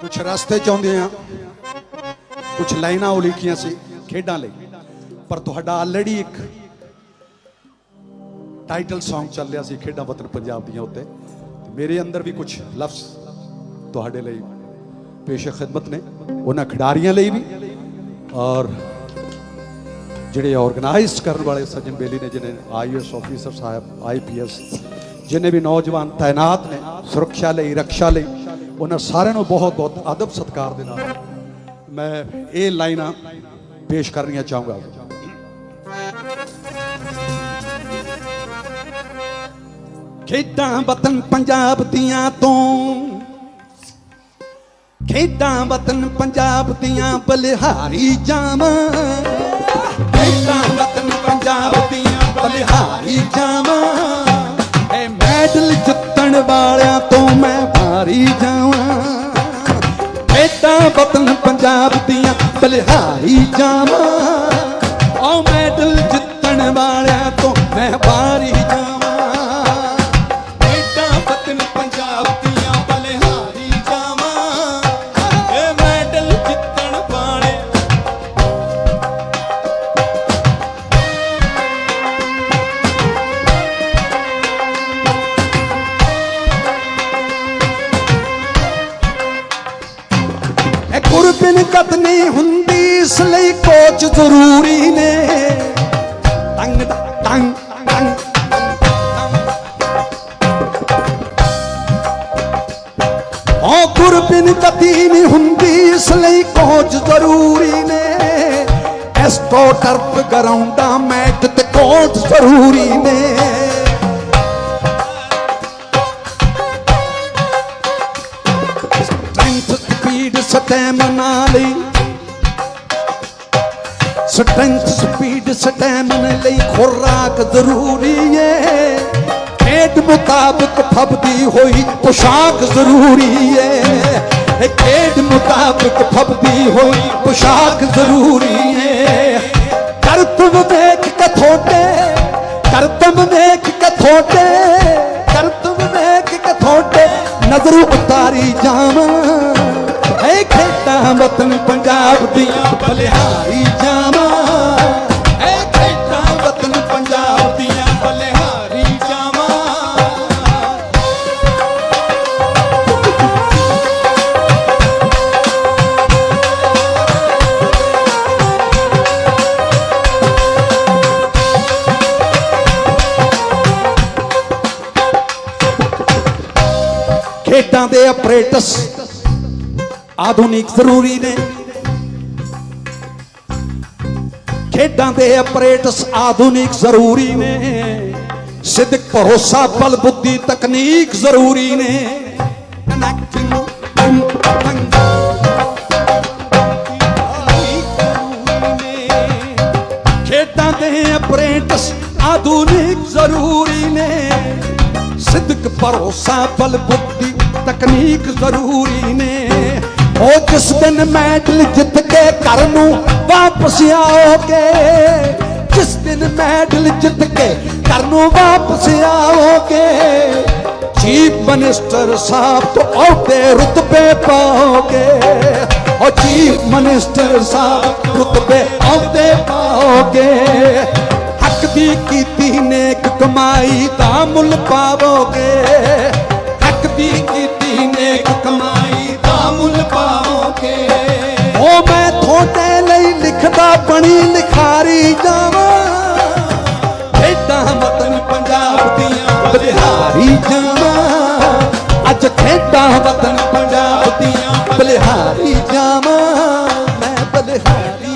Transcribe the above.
ਕੁਝ ਰਸਤੇ ਚਾਹੁੰਦੇ ਆਉਂਦੇ ਆ ਕੁਝ ਲਾਈਨਾਂ ਉਲੀਕੀਆਂ ਸੀ ਖੇਡਾਂ ਲਈ। ਪਰ ਤੁਹਾਡਾ ਆਲਰੇਡੀ ਇੱਕ ਟਾਈਟਲ Song ਚੱਲ ਰਿਹਾ ਸੀ ਖੇਡਾਂ ਵਤਨ ਪੰਜਾਬ ਦੀਆਂ ਉੱਤੇ। ਮੇਰੇ ਅੰਦਰ ਵੀ ਕੁਝ ਲਫ਼ਜ਼ ਤੁਹਾਡੇ ਲਈ ਪੇਸ਼ ਖਿਦਮਤ ਨੇ। ਉਹਨਾਂ ਖਿਡਾਰੀਆਂ ਲਈ ਵੀ ਔਰ ਜਿਹੜੇ ਆਰਗੇਨਾਈਜ਼ ਕਰਨ ਵਾਲੇ ਸੱਜਣ ਬੇਲੀ ਨੇ, ਜਿਹਨੇ ਆਈਐਸ ਆਫੀਸਰ ਸਾਹਿਬ ਆਈਪੀਐਸ ਜਿਨੇ ਵੀ ਨੌਜਵਾਨ ਤਾਇਨਾਤ ਨੇ ਸੁਰੱਖਿਆ ਲਈ, ਰੱਖਿਆ ਲਈ ਉਹਨਾਂ ਸਾਰਿਆਂ ਨੂੰ ਬਹੁਤ ਬਹੁਤ ਅਦਬ ਸਤਿਕਾਰ ਦੇ ਨਾਲ ਮੈਂ ਇਹ ਲਾਈਨਾਂ ਪੇਸ਼ ਕਰਨੀਆਂ ਚਾਹੂੰਗਾ। ਖੇਡਾਂ ਵਤਨ ਪੰਜਾਬ ਦੀਆਂ ਤੋਂ, ਖੇਡਾਂ ਵਤਨ ਪੰਜਾਬ ਦੀਆਂ ਬਲਿਹਾਰੀ ਜਾਵਾਂ। ਬਲਿਹਾਰੀ ਜਾਵਾਂ। ਓ ਮੈਡਲ ਜਿੱਤਣ ਵਾਲਿਆਂ ਤੋਂ ਮੈਂ ਭਾਰੀ ਜਾਵਾਂ। ਇਹ ਨਹੀਂ ਹੁੰਦੀ, ਇਸ ਲਈ ਕੋਚ ਜ਼ਰੂਰੀ ਨੇ। ਟੰਗ ਟੰਗ ਟੰਗ ਓ ਗੁਰਬਿਨ ਕਦੀ ਨਹੀਂ ਹੁੰਦੀ, ਇਸ ਲਈ ਕੋਚ ਜ਼ਰੂਰੀ ਨੇ। ਇਸ ਤੋਂ ਟਰਫ ਗਰਾਉਂਡਾਂ ਮੈਚ ਤੇ ਕੋਚ ਜ਼ਰੂਰੀ ਨੇ। ਸਪੀਡ ਸਟੈਮਨਾ ਲਈ। ਸਟਰੈਂਥ ਸਪੀਡ ਸਟੈਮਨਾ ਲਈ ਖੁਰਾਕ ਜ਼ਰੂਰੀ ਏ। ਖੇਡ ਮੁਤਾਬਕ ਫਬਦੀ ਹੋਈ ਪੋਸ਼ਾਕ ਜ਼ਰੂਰੀ ਏ। ਖੇਡ ਮੁਤਾਬਕ ਫੱਬਦੀ ਹੋਈ ਪੋਸ਼ਾਕ ਜ਼ਰੂਰੀ ਏ। ਕਰਤਵ ਦੇਖ ਕੇ ਥੋੜੇ ਕਰਤਵ ਦੇਖ ਕੇ ਥੋੜੇ ਕਰਤਵ ਦੇਖ ਕੇ ਥੋੜੇ ਨਜ਼ਰ ਉਤਾਰੀ ਜਾਵਾਂ। ਐ ਖੇਡਾਂ ਵਤਨ ਪੰਜਾਬ ਦੀਆਂ ਬਲਿਹਾਰੀ ਜਾਵਾਂ। ਐ ਖੇਡਾਂ ਵਤਨ ਪੰਜਾਬ ਦੀਆਂ ਬਲਿਹਾਰੀ ਜਾਵਾਂ। ਖੇਡਾਂ ਦੇ ਆਪਰੇਟਸ ਆਧੁਨਿਕ ਜ਼ਰੂਰੀ ਨੇ। ਖੇਡਾਂ ਦੇ ਆਪਰੇਟਸ ਆਧੁਨਿਕ ਜ਼ਰੂਰੀ ਨੇ। ਸਿੱਧਕ ਭਰੋਸਾ, ਬਲ, ਬੁੱਧੀ, ਤਕਨੀਕ ਜ਼ਰੂਰੀ ਨੇ। ਖੇਡਾਂ ਦੇ ਆਪਰੇਟਸ ਆਧੁਨਿਕ ਜ਼ਰੂਰੀ ਨੇ। ਸਿੱਧਕ ਭਰੋਸਾ, ਬਲ, ਬੁੱਧੀ, ਤਕਨੀਕ ਜ਼ਰੂਰੀ ਨੇ। ਉਹ ਜਿਸ ਦਿਨ ਮੈਡਲ ਜਿੱਤ ਕੇ ਘਰ ਨੂੰ ਵਾਪਸ ਆਓਗੇ, ਜਿਸ ਦਿਨ ਮੈਡਲ ਜਿੱਤ ਕੇ ਘਰ ਨੂੰ ਵਾਪਸ ਆਓਗੇ, ਚੀਫ ਮਿਨਿਸਟਰ ਸਾਹਿਬ ਤੋਂ ਅਹੁਦੇ ਰੁਤਬੇ ਪਾਓਗੇ, ਉਹ ਚੀਫ ਮਿਨਿਸਟਰ ਸਾਹਿਬ ਰੁਤਬੇ ਆਉਦੇ ਪਾਓਗੇ। ਹੱਕ ਦੀ ਕੀਤੀ ਨੇਕ ਕਮਾਈ ਦਾ ਹਾਰੀ ਜਾਵਾਂ। ਖੇਡਾਂ ਵਤਨ ਪੰਜਾਬ ਦੀਆਂ ਬਲਿਹਾਰੀ ਜਾਵਾਂ। ਅੱਜ ਖੇਡਾਂ ਵਤਨ ਪੰਜਾਬ ਦੀਆਂ ਬਲਿਹਾਰੀ ਜਾਵਾਂ। ਮੈਂ ਬਲਿਹਾਰੀ